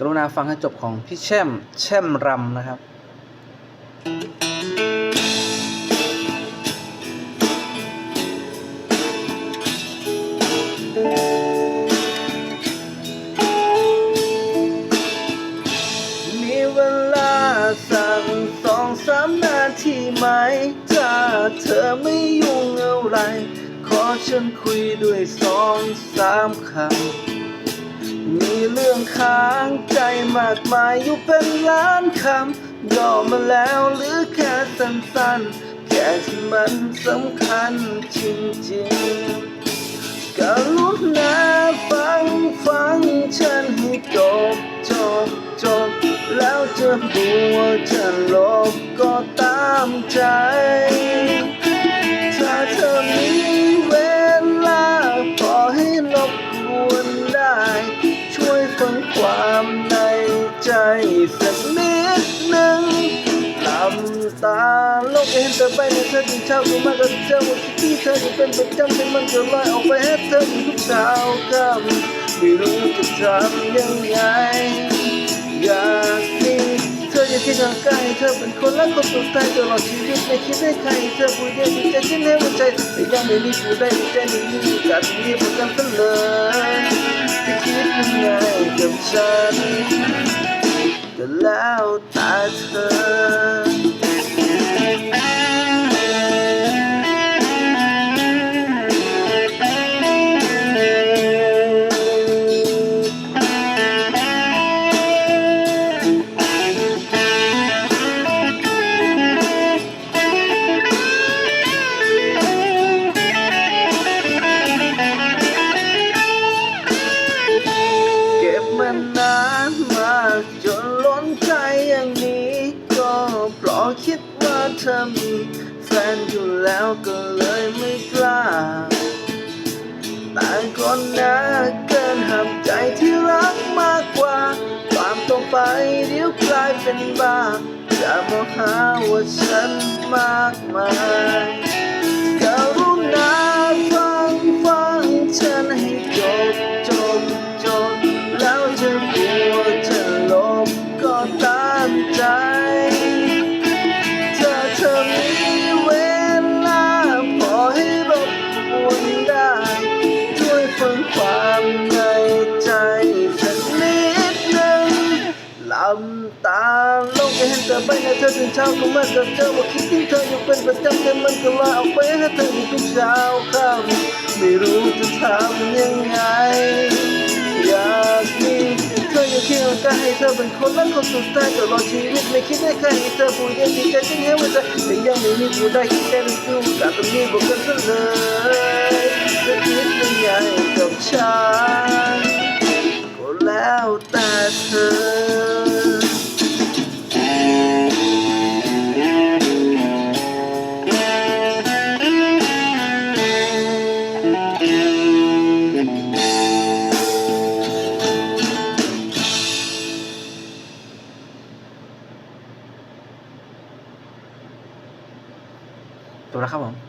กรุณาฟังให้จบของพี่แช่มแช่มรำนะครับมีเวลาสั่งสองสามนาทีไหม ถ้าเธอไม่ยุ่งอะไร ขอฉันคุยด้วยสองสามคำ มีเรื่องค้างใจมากมายอยู่เป็นล้านคำย่อมาแล้วหรือแค่สั้นๆ แค่ที่มันสำคัญจริงๆกรุณาฟังฟังฉันให้จบจบจบ แล้วจะบัวจะลบก็ตามใจ ถ้าเธอมี ใจสักนิดหนึ่งหลับตาโลกเห็นเธอไปในเธอที่เช้าดูมากกับเธอวันที่เธออยู่เป็นประจำให้มันจะลอยออกไปให้เธอทุกเช้าค่ำไม่รู้จะทำยังไงอยากมีเธออยู่ที่ข้างใกล้เธอเป็นคนรักคนสุดท้ายตลอดชีวิตไม่คิดให้ใครเธอผู้เดียวที่จะชิ้นให้หัวใจแต่ยังไม่มีผู้ใดที่ใจไม่มีกาสที่พบกันซะเลยจะคิดยังไงกับฉัน ก็แล้ เธอมีแฟนอยู่แล้วก็เลยไม่กล้าต่คนน่าเกินห้ามใจที่รักมากกว่า ความต้องไปเดี๋ยวกลายเป็นบ้าจะมาหาว่าฉันมากมาย หลับตาลงไปเห็นเธอไปในเธอถึงเช้าก็มากับเธอว่าคิดถึงเธออยู่เป็นประจำแต่มันก็ลอยออกไปให้เธออยู่ทุกเช้าค่ำไม่รู้จะทำยังไง อยากมีเธออยู่เคียงข้างให้เธอเป็นคนรักคนสุดท้ายตลอดชีวิตไม่คิดให้ใครให้เธอผู้เดียวที่ใจจริงให้ไว้ใจแต่ยังไม่มีผู้ใดที่จะรู้สึกตรงนี้บอกกันซะเลยจะคิดยังไงัวแล้วครับผม